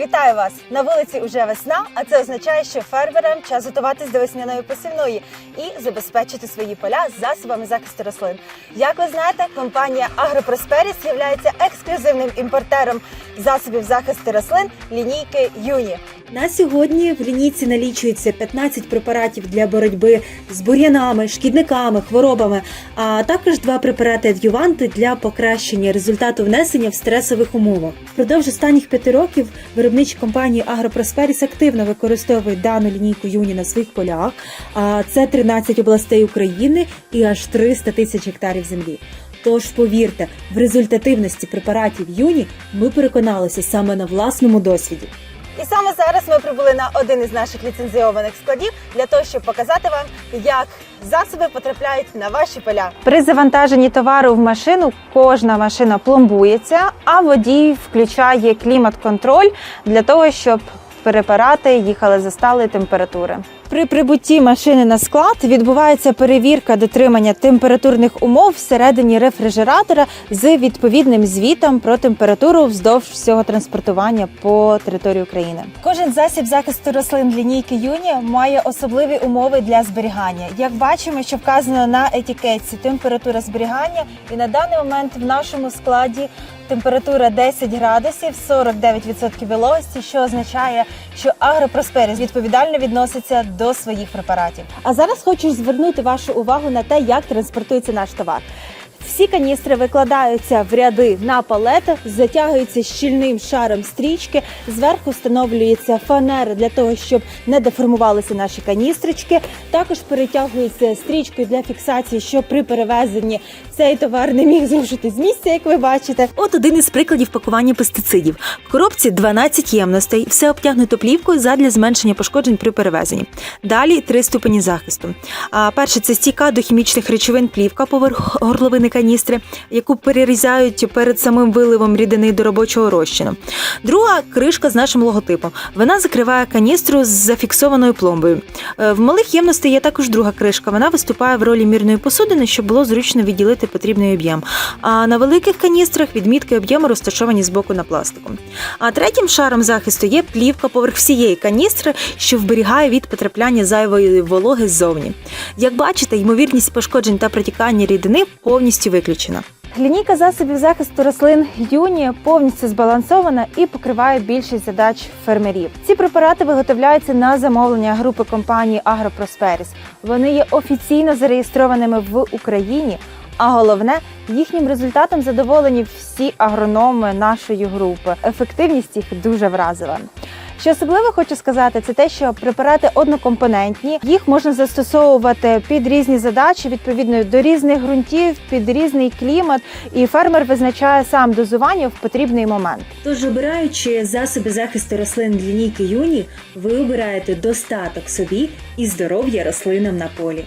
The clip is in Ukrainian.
Вітаю вас! На вулиці уже весна, а це означає, що фермерам час готуватись до весняної посівної і забезпечити свої поля засобами захисту рослин. Як ви знаєте, компанія Агропросперіс є ексклюзивним імпортером засобів захисту рослин лінійки Юні. На сьогодні в лінійці налічується 15 препаратів для боротьби з бур'янами, шкідниками, хворобами, а також два препарати адюванти для покращення результату внесення в стресових умовах. Впродовж останніх п'яти років виробничі компанії Агропросперіс активно використовують дану лінійку юні на своїх полях. А це 13 областей України і аж 300 тисяч гектарів землі. Тож повірте, в результативності препаратів юні ми переконалися саме на власному досвіді. Зараз ми прибули на один із наших ліцензіованих складів для того, щоб показати вам, як засоби потрапляють на ваші поля. При завантаженні товару в машину кожна машина пломбується, а водій включає клімат-контроль для того, щоб препарати їхали за сталої температури. При прибутті машини на склад відбувається перевірка дотримання температурних умов всередині рефрижератора з відповідним звітом про температуру вздовж всього транспортування по території України. Кожен засіб захисту рослин лінійки Юні має особливі умови для зберігання. Як бачимо, що вказано на етикетці температура зберігання, і на даний момент в нашому складі температура 10 градусів, 49% вологості, що означає, що агропросперіс відповідально відноситься до своїх препаратів. А зараз хочу звернути вашу увагу на те, як транспортується наш товар. Всі каністри викладаються в ряди на палети, затягуються щільним шаром стрічки. Зверху встановлюється фанера для того, щоб не деформувалися наші каністрички. Також перетягується стрічкою для фіксації, щоб при перевезенні цей товар не міг зрушити з місця, як ви бачите. От один із прикладів пакування пестицидів. В коробці 12 ємностей, все обтягнуто плівкою задля зменшення пошкоджень при перевезенні. Далі три ступені захисту. А перше це стійка до хімічних речовин плівка поверх горловини каністри, яку перерізають перед самим виливом рідини до робочого розчину. Друга кришка з нашим логотипом. Вона закриває каністру з зафіксованою пломбою. Е, В малих ємностей є також друга кришка. Вона виступає в ролі мірної посудини, щоб було зручно відділити потрібний об'єм. А на великих каністрах відмітки об'єму розташовані збоку на пластику. А третім шаром захисту є плівка поверх всієї каністри, що вберігає від потрапляння зайвої вологи ззовні. Як бачите, ймовірність пошкоджень та протікання рідини повністю виключена. Лінійка засобів захисту рослин Юні повністю збалансована і покриває більшість задач фермерів. Ці препарати виготовляються на замовлення групи компанії Агропросперіс. Вони є офіційно зареєстрованими в Україні. А головне, їхнім результатом задоволені всі агрономи нашої групи. Ефективність їх дуже вразила. Що особливо хочу сказати, це те, що препарати однокомпонентні, їх можна застосовувати під різні задачі, відповідно до різних ґрунтів, під різний клімат, і фермер визначає сам дозування в потрібний момент. Тож, обираючи засоби захисту рослин для лінійки Юні, ви обираєте достаток собі і здоров'я рослинам на полі.